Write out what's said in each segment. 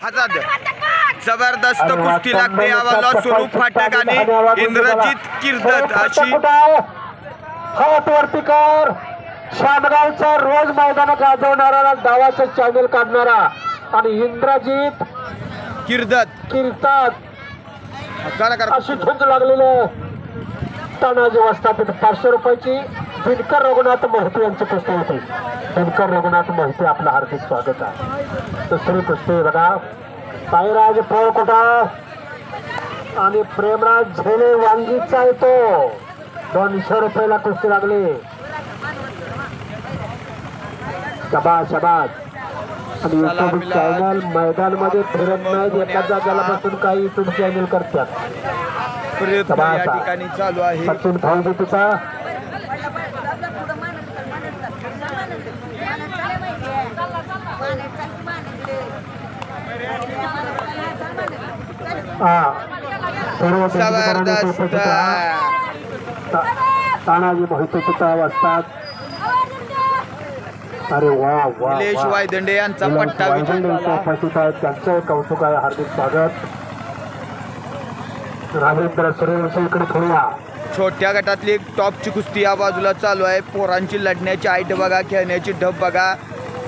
हातात जबरदस्त कुस्ती लागते यावाला स्वरूप फाटक आणि इंद्रजित किर्दत अशी हात वरती कर शामगावचा रोज मैदान गाजवणारा गावाचं चॅनल काढणारा आणि इंद्रजीत किर्दत. कीर्तात करा करा. अशी झुंज लागलेले तानाजी वाजतात पाचशे रुपयाची. दिनकर रघुनाथ महते यांची कुस्ती होते. दिनकर रघुनाथ महते आपलं हार्दिक स्वागत आहे. दुसरी कुस्ती बघा साईराज पोळकोटा आणि प्रेमराज झेले वांगीचा येतो दोनशे रुपयाला कुस्ती लागली. शबाज शबाज आणि युट्यूब. चॅनल मैदानमध्ये फिरत नाही एका जागेला बसून काही युट्यूब चॅनल करतात. सचिन भाऊजी तुझा जबरदस्त तानाजी मोहिते वाजतात अरे वा वा निलेश वा. वायदंडे यांचा पट्टा विजय झाला. उपस्थित आहेत. त्यांचं कौतुक आहे. हार्दिक स्वागत. राजेंद्र सूर्यवंशी इकडे खेळूया. छोट्या गटातली एक टॉपची कुस्ती या बाजूला चालू आहे. पोरांची लढण्याची आईट बघा खेळण्याची ढब बघा.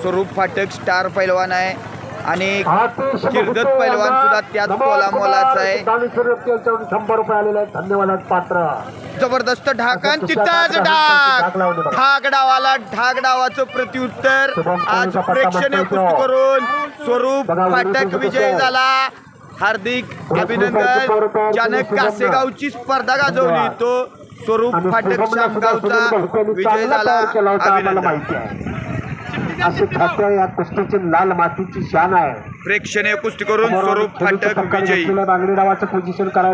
स्वरूप फाटक स्टार पैलवान आहे. आणि किर्दत पैलवान सुद्धा त्याच पोला मोलाचा आहे. शंभर रुपये आलेले आहेत. धन्यवाद पात्र. जबरदस्त ढाकान तिथंच ढाक ढाक. डावाला ढाक डावाचं प्रत्युत्तर आज प्रेक्षणीय कुस्ती करून स्वरूप फाटक विजय झाला. हार्दिक अभिनंदन. ज्यानं कासेगावची स्पर्धा गाजवली तो स्वरूप फाटक शामगावचा विजय झाला. अभिनंदन. अशी खाते या कुस्तीची लाल मातीची शान आहे. प्रेक्षणीय कुस्ती करून स्वरूप फाटक विजयी. बांगडी डावाचं पोझिशन करायला